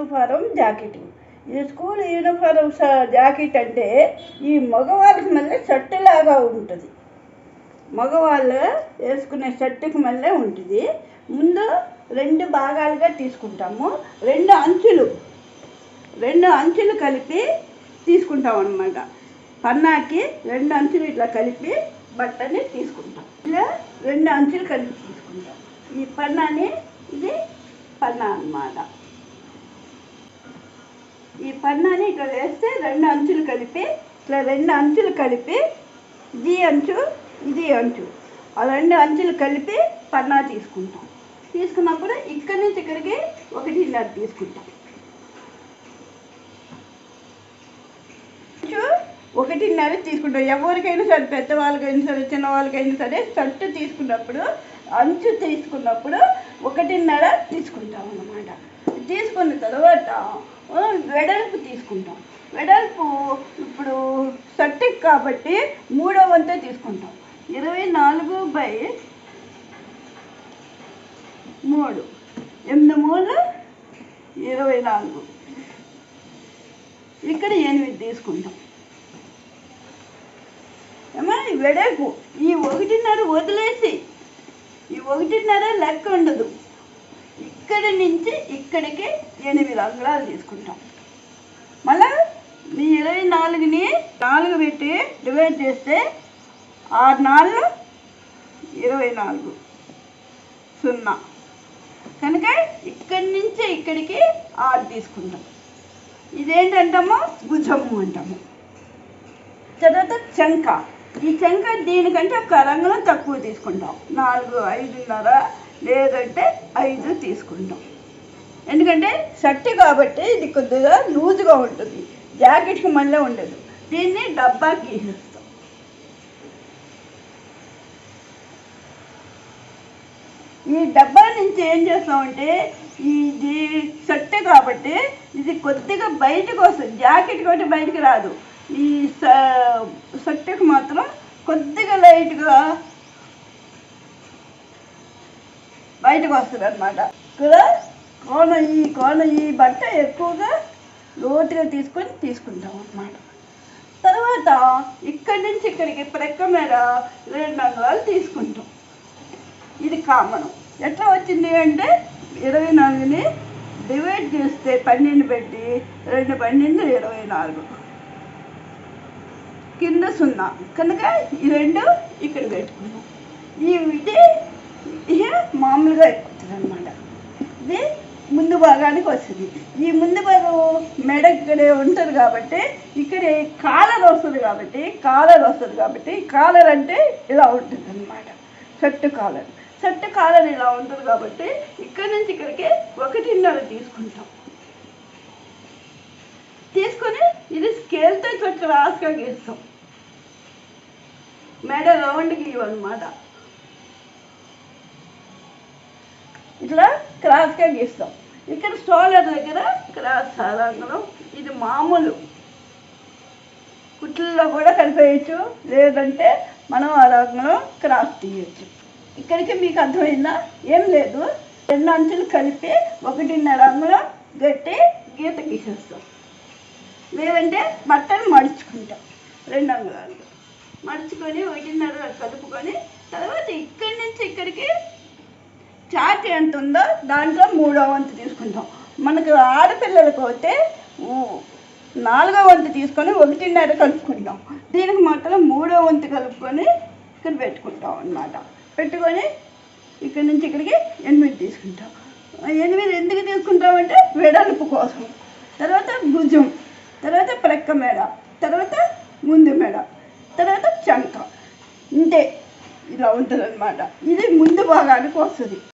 Uniform jacket ఈ school uniform jacket అంటే ఈ మగవాళ్ళకి మళ్ళీ షర్ట్ లాగా ఉంటుంది. మగవాళ్ళు వేసుకునే షర్టుకి మళ్ళీ ఉంటుంది. ముందు రెండు భాగాలుగా తీసుకుంటాము. రెండు అంచులు రెండు అంచులు కలిపి తీసుకుంటాం అన్నమాట. పన్నాకి రెండు అంచులు ఇట్లా కలిపి బట్టని తీసుకుంటాం. ఇలా రెండు అంచులు కలిపి తీసుకుంటాం. ఈ పన్నాని ఇది పన్నా అన్నమాట. ఈ పన్నాని ఇట్లా వేస్తే రెండు అంచులు కలిపి ఇట్లా రెండు అంచులు కలిపి ఇది అంచు ఇది అంచు. ఆ రెండు అంచులు కలిపి పన్నా తీసుకుంటాం. తీసుకున్నప్పుడు ఇక్కడి నుంచి ఇక్కడికి ఒకటిన్నర తీసుకుంటాం. అంచు ఒకటిన్నర తీసుకుంటాం. ఎవరికైనా సరే పెద్దవాళ్ళకైనా సరే చిన్నవాళ్ళకైనా సరే షర్ట్ తీసుకున్నప్పుడు అంచు తీసుకున్నప్పుడు ఒకటిన్నర తీసుకుంటాం అన్నమాట తీసుకున్న తర్వాత వెడల్పు తీసుకుంటాం. వెడల్పు ఇప్పుడు సర్టిక్ కాబట్టి మూడో వంతే తీసుకుంటాం. ఇరవై నాలుగు బై మూడు. ఎనిమిది మూడు ఇరవై నాలుగు. ఇక్కడ ఎనిమిది తీసుకుంటాం. ఏమో వెడల్పు ఈ ఒకటిన్నర వదిలేసి ఈ ఒకటిన్నర లెక్క ఉండదు. ఇక్కడి నుంచి ఇక్కడికి ఎనిమిది అంగుళాలు తీసుకుంటాం. మళ్ళా మీ ఇరవై నాలుగుని నాలుగు పెట్టి డివైడ్ చేస్తే ఆరు నాలుగు ఇరవై నాలుగు సున్నా. కనుక ఇక్కడి నుంచి ఇక్కడికి ఆరు తీసుకుంటాం ఇదేంటంటాము? భుజము అంటాము. తర్వాత చంక. ఈ చంక దీనికంటే ఒక రంగులం తక్కువ తీసుకుంటాం. నాలుగు ఐదున్నర లేదంటే ఐదు తీసుకుంటాం ఎందుకంటే షర్ట్ కాబట్టి ఇది కొద్దిగా లూజుగా ఉంటుంది. జాకెట్కి మళ్ళీ ఉండదు. దీన్ని డబ్బాకి గీసేస్తాం. ఈ డబ్బా నుంచి ఏం చేస్తామంటే ఇది షర్ట్ కాబట్టి ఇది కొద్దిగా బయటకు వస్తుంది. జాకెట్ కాబట్టి బయటకు రాదు. ఈ షర్ట్కి మాత్రం కొద్దిగా లైట్గా బయటకు వస్తుంది అనమాట ఇక్కడ కోన ఈ కోన ఈ బట్ట ఎక్కువగా లోతుగా తీసుకొని తీసుకుంటాం అన్నమాట. తర్వాత ఇక్కడి నుంచి ఇక్కడికి ప్రక్క మీద రెండు అంగుళాలు తీసుకుంటాం. ఇది కామన్. ఎట్లా వచ్చింది అంటే ఇరవై నాలుగుని డివైడ్ చేస్తే పన్నెండు పెట్టి రెండు పన్నెండు ఇరవై నాలుగు. కింద సున్నా. కనుక ఈ రెండు ఇక్కడ పెట్టుకున్నాం. ఈ ఇది మామూలుగా అనమాట ఇది ముందు భాగానికి వస్తుంది. ఈ ముందు భాగం మెడ ఇక్కడే ఉంటుంది కాబట్టి ఇక్కడే కాలర్ వస్తుంది కాబట్టి కాలర్ వస్తుంది కాబట్టి కాలర్ అంటే ఇలా ఉంటుంది అనమాట షర్ట్ కాలర్. షర్ట్ కాలర్ ఇలా ఉంటుంది కాబట్టి ఇక్కడి నుంచి ఇక్కడికి ఒకటిన్నర తీసుకుంటాం. తీసుకొని ఇది స్కేల్తో ఇట్లా రాసుగా గీస్తాం. మెడ రౌండ్ గీయమన్నమాట ఇట్లా క్రాస్గా గీస్తాం. ఇక్కడ స్టోలర్ దగ్గర క్రాస్ సాధారణం ఇది మామూలు కుట్లలో కూడా కలిపేయచ్చు లేదంటే మనం ఆ రంగులో క్రాస్ తీయచ్చు. ఇక్కడికి మీకు అర్థమైందా? ఏం లేదు. రెండు అంచులు కలిపి ఒకటిన్నర అంగుళం గట్టి గీత గీసేస్తాం. లేదంటే బట్టలు మడుచుకుంటాం. రెండు అంగుళాలు. మడుచుకొని ఒకటిన్నర కలుపుకొని తర్వాత ఇక్కడి నుంచి ఇక్కడికి చాట్ ఎంత ఉందో దాంట్లో మూడో వంతు తీసుకుంటాం. మనకు ఆడపిల్లలకు అయితే నాలుగో వంతు తీసుకొని ఒకటిన్నర కలుపుకుంటాం. దీనికి మాత్రం మూడో వంతు కలుపుకొని ఇక్కడ పెట్టుకుంటాం అన్నమాట. పెట్టుకొని ఇక్కడ నుంచి ఇక్కడికి ఎనిమిది తీసుకుంటాం. ఎనిమిది ఎందుకు తీసుకుంటామంటే వెడల్పు కోసం. తర్వాత భుజం తర్వాత ప్రక్క మెడ తర్వాత ముందు మెడ తర్వాత చంక. ఇంతే. ఇలా ఉంటుంది ఇది ముందు భాగానికి వస్తుంది.